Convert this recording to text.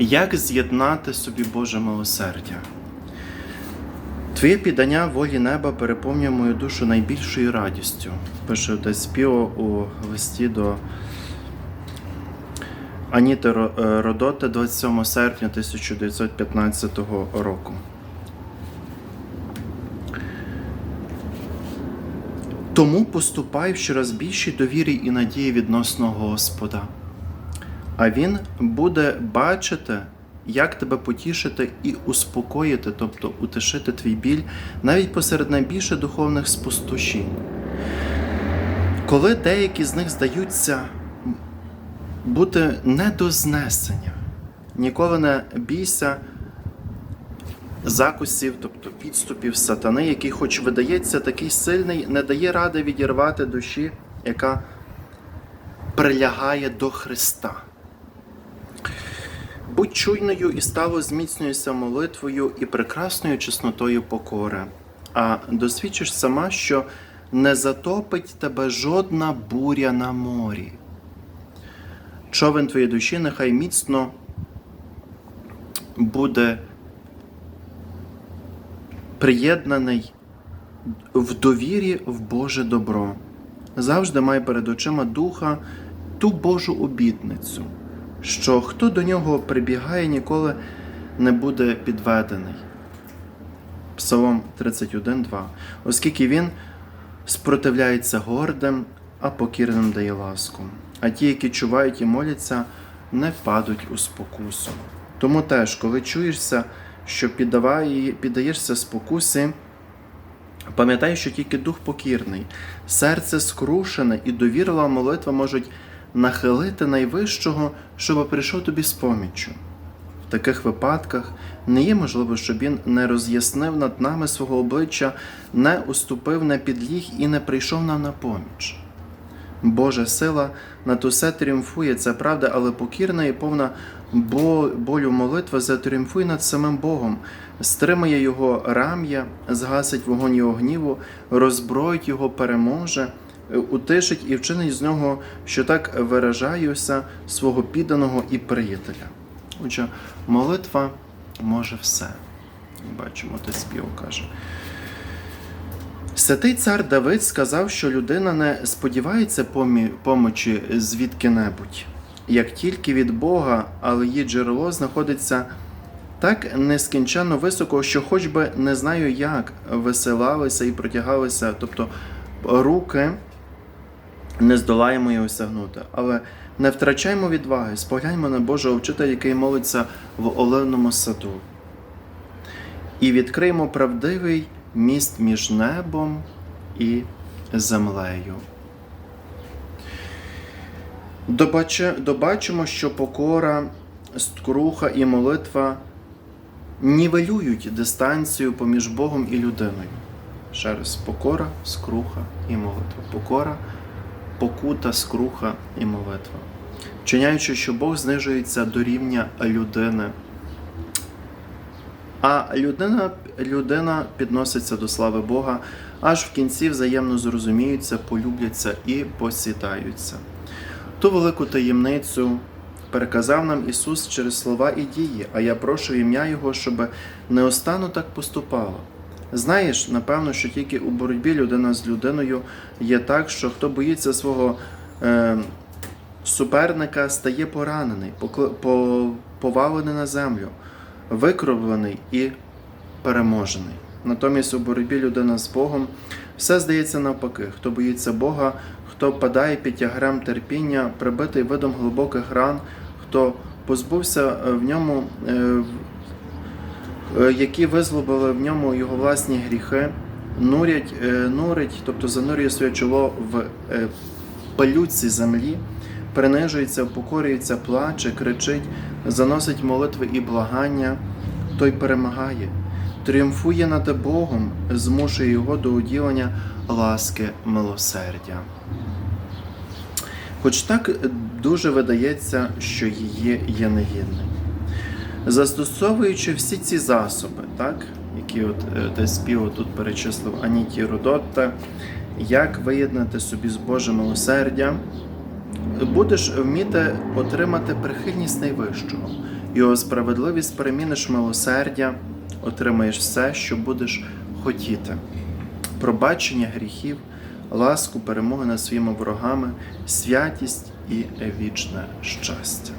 Як з'єднати собі Боже милосердя? Твоє піддання волі неба переповнює мою душу найбільшою радістю, пише отець Піо у листі до Аніти е, Родоти 27 серпня 1915 року. Тому поступай в щораз більшій довірі і надії відносно Господа. А Він буде бачити, як тебе потішити і успокоїти, тобто утишити твій біль навіть посеред найбільших духовних спустошінь. Коли деякі з них здаються бути не до знесення, ніколи не бійся закусів, тобто підступів сатани, який, хоч видається такий сильний, не дає ради відірвати душі, яка прилягає до Христа. Будь чуйною і стало зміцнюйся молитвою і прекрасною чеснотою покори, а досвідчиш сама, що не затопить тебе жодна буря на морі. Човен твоєї душі нехай міцно буде приєднаний в довірі в Боже добро. Завжди май перед очима духа ту Божу обітницю, що хто до нього прибігає, ніколи не буде підведений. Псалом 31.2. Оскільки він спротивляється гордим, а покірним дає ласку. А ті, які чувають і моляться, не впадуть у спокусу. Тому теж, коли чуєшся, що піддаєшся спокусі, пам'ятай, що тільки дух покірний, серце скрушене і довірлива молитва можуть нахилити найвищого, щоб прийшов тобі з поміччю. В таких випадках не є можливо, щоб він не роз'яснив над нами свого обличчя, не уступив, не підліг і не прийшов нам на поміч. Божа сила над усе тріумфує, це правда, але покірна і повна болю молитва затріумфує над самим Богом, стримає його рам'я, згасить вогонь його гніву, роззброїть його, переможе, утишить і вчинить з нього, що так виражаюся, свого підданого і приятеля. Отже, молитва може все. Бачимо, ти спів каже. Святий цар Давид сказав, що людина не сподівається помочі звідки-небудь, як тільки від Бога, але її джерело знаходиться так нескінченно високо, що хоч би не знаю як висилалися і протягалися, тобто руки не здолаємо його осягнути. Але не втрачаймо відваги, спогляньмо на Божого вчителя, який молиться в оленому саду. І відкриємо правдивий міст між небом і землею. Добачимо, що покора, скруха і молитва нівелюють дистанцію поміж Богом і людиною. Ще раз, покора, скруха і молитва. Покора, покута, скруха і молитва. Вчиняючи, що Бог знижується до рівня людини. А людина, людина підноситься до слави Бога, аж в кінці взаємно зрозуміються, полюбляться і посідаються. Ту велику таємницю переказав нам Ісус через слова і дії, а я прошу ім'я Його, щоб неостанно так поступало. Знаєш, напевно, що тільки у боротьбі людина з людиною є так, що хто боїться свого е, суперника, стає поранений, повалений на землю, викровлений і переможений. Натомість у боротьбі людина з Богом все здається навпаки. Хто боїться Бога, хто падає під тягарем терпіння, прибитий видом глибоких ран, хто позбувся е, в ньому, е, які визлобили в ньому його власні гріхи, нурять, е, нурить, тобто занурює своє чоло в е, палюці землі, принижується, покорюється, плаче, кричить, заносить молитви і благання, той перемагає, тріумфує над Богом, змушує його до уділення ласки милосердя. Хоч так дуже видається, що її є негідним. Застосовуючи всі ці засоби, так, які от е, спів тут перечислив Аніті Родотта, як виєднати собі з Божим милосердям, будеш вміти отримати прихильність найвищого Його справедливість переміниш милосердя, отримаєш все, що будеш хотіти. Пробачення гріхів, ласку, перемоги над своїми ворогами, святість і вічне щастя.